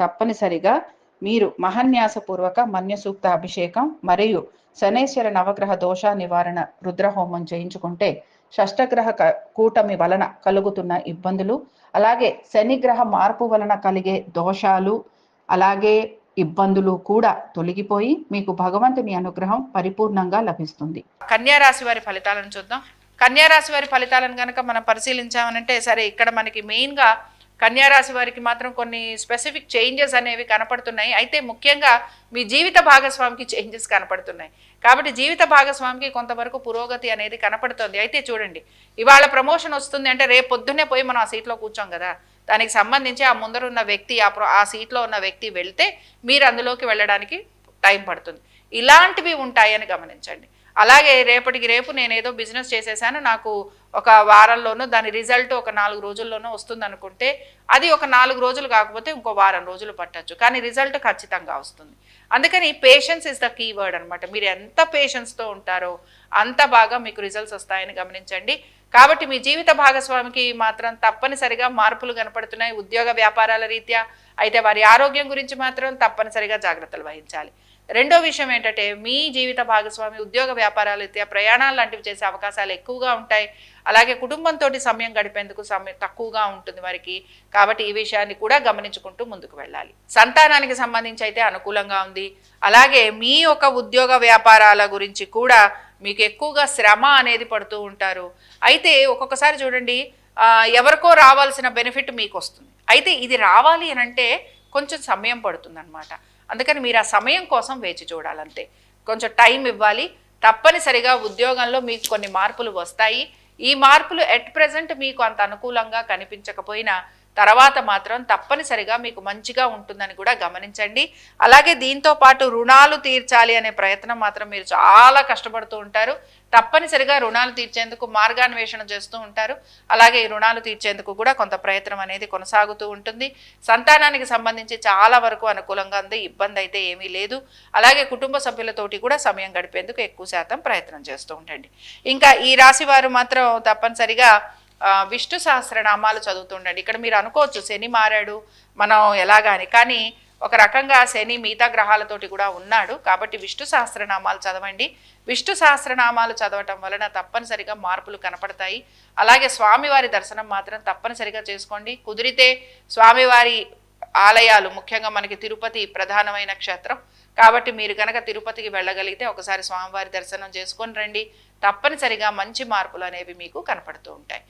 తప్పనిసరిగా మీరు మహన్యాసపూర్వక మన్యసూక్త అభిషేకం మరియు శనేశ్వర నవగ్రహ దోష నివారణ రుద్రహోమం చేయించుకుంటే షష్టగ్రహ క- కూటమి వలన కలుగుతున్న ఇబ్బందులు అలాగే శనిగ్రహ మార్పు వలన కలిగే దోషాలు అలాగే ఇబ్బందులు కూడా తొలగిపోయి మీకు భగవంతుని అనుగ్రహం పరిపూర్ణంగా లభిస్తుంది. కన్యా రాశి వారి ఫలితాలను చూద్దాం. కన్యా రాశి వారి ఫలితాలను కనుక మనం పరిశీలించామనంటే సరే ఇక్కడ మనకి మెయిన్గా కన్యారాశి వారికి మాత్రం కొన్ని స్పెసిఫిక్ చేంజెస్ అనేవి కనపడుతున్నాయి. అయితే ముఖ్యంగా మీ జీవిత భాగస్వామికి చేంజెస్ కనపడుతున్నాయి. కాబట్టి జీవిత భాగస్వామికి కొంతవరకు పురోగతి అనేది కనపడుతుంది. అయితే చూడండి ఇవాళ ప్రమోషన్ వస్తుంది అంటే రేపు పొద్దున్నే పోయి మనం ఆ సీట్లో కూర్చోం కదా. దానికి సంబంధించి ఆ ముందర ఉన్న వ్యక్తి ఆ ప్రో- ఆ సీట్లో ఉన్న వ్యక్తి వెళ్తే మీరు అందులోకి వెళ్ళడానికి టైం పడుతుంది. ఇలాంటివి ఉంటాయని గమనించండి. అలాగే రేపటికి రేపు నేను ఏదో బిజినెస్ చేసేసాను. నాకు ఒక వారంలోనూ దాని రిజల్ట్ ఒక నాలుగు రోజుల్లోనూ వస్తుంది అనుకుంటే అది ఒక నాలుగు రోజులు కాకపోతే ఇంకో వారం రోజులు పట్టచ్చు. కానీ రిజల్ట్ ఖచ్చితంగా వస్తుంది. అందుకని patience is the key word అనమాట మీరు ఎంత పేషెన్స్తో ఉంటారో అంత బాగా మీకు రిజల్ట్స్ వస్తాయని గమనించండి. కాబట్టి మీ జీవిత భాగస్వామికి మాత్రం తప్పనిసరిగా మార్పులు కనపడుతున్నాయి. ఉద్యోగ వ్యాపారాల రీత్యా అయితే వారి ఆరోగ్యం గురించి మాత్రం తప్పనిసరిగా జాగ్రత్తలు వహించాలి. రెండో విషయం ఏంటంటే మీ జీవిత భాగస్వామి ఉద్యోగ వ్యాపారాలు రీత్యా ప్రయాణాలు లాంటివి చేసే అవకాశాలు ఎక్కువగా ఉంటాయి. అలాగే కుటుంబంతో సమయం గడిపేందుకు సమయం తక్కువగా ఉంటుంది వారికి. కాబట్టి ఈ విషయాన్ని కూడా గమనించుకుంటూ ముందుకు వెళ్ళాలి. సంతానానికి సంబంధించి అయితే అనుకూలంగా ఉంది. అలాగే మీ యొక్క ఉద్యోగ వ్యాపారాల గురించి కూడా మీకు ఎక్కువగా శ్రమ అనేది పడుతూ ఉంటారు. అయితే ఒక్కొక్కసారి చూడండి ఎవరికో రావాల్సిన బెనిఫిట్ మీకు వస్తుంది. అయితే ఇది రావాలి అని అంటే కొంచెం సమయం పడుతుంది అందుకని మీరు ఆ సమయం కోసం వేచి చూడాలంతే. కొంచెం టైం ఇవ్వాలి. తప్పనిసరిగా ఉద్యోగంలో మీకు కొన్ని మార్పులు వస్తాయి. ఈ మార్పులు ఎట్ ప్రెజెంట్ మీకు అంత అనుకూలంగా కనిపించకపోయినా తర్వాత మాత్రం తప్పనిసరిగా మీకు మంచిగా ఉంటుందని కూడా గమనించండి. అలాగే దీంతో పాటు రుణాలు తీర్చాలి అనే ప్రయత్నం మాత్రం మీరు చాలా కష్టపడుతూ ఉంటారు. తప్పనిసరిగా రుణాలు తీర్చేందుకు మార్గాన్వేషణ చేస్తూ ఉంటారు. అలాగే ఈ రుణాలు తీర్చేందుకు కూడా కొంత ప్రయత్నం అనేది కొనసాగుతూ ఉంటుంది. సంతానానికి సంబంధించి చాలా వరకు అనుకూలంగా ఉంది. ఇబ్బంది అయితే ఏమీ లేదు. అలాగే కుటుంబ సభ్యులతోటి కూడా సమయం గడిపేందుకు ఎక్కువ శాతం ప్రయత్నం చేస్తూ ఉండండి. ఇంకా ఈ రాశి వారు మాత్రం తప్పనిసరిగా విష్ణు సహస్రనామాలు చదువుతుండండి. ఇక్కడ మీరు అనుకోవచ్చు శని మారాడు మనం ఎలాగాని కానీ ఒక రకంగా శని మిగతా గ్రహాలతోటి కూడా ఉన్నాడు. కాబట్టి విష్ణు సహస్రనామాలు చదవండి. విష్ణు సహస్రనామాలు చదవటం వలన తప్పనిసరిగా మార్పులు కనపడతాయి. అలాగే స్వామివారి దర్శనం మాత్రం తప్పనిసరిగా చేసుకోండి. కుదిరితే స్వామివారి ఆలయాలు ముఖ్యంగా మనకి తిరుపతి ప్రధానమైన క్షేత్రం. కాబట్టి మీరు కనుక తిరుపతికి వెళ్ళగలిగితే ఒకసారి స్వామివారి దర్శనం చేసుకొని రండి. తప్పనిసరిగా మంచి మార్పులు అనేవి మీకు కనపడుతూ ఉంటాయి.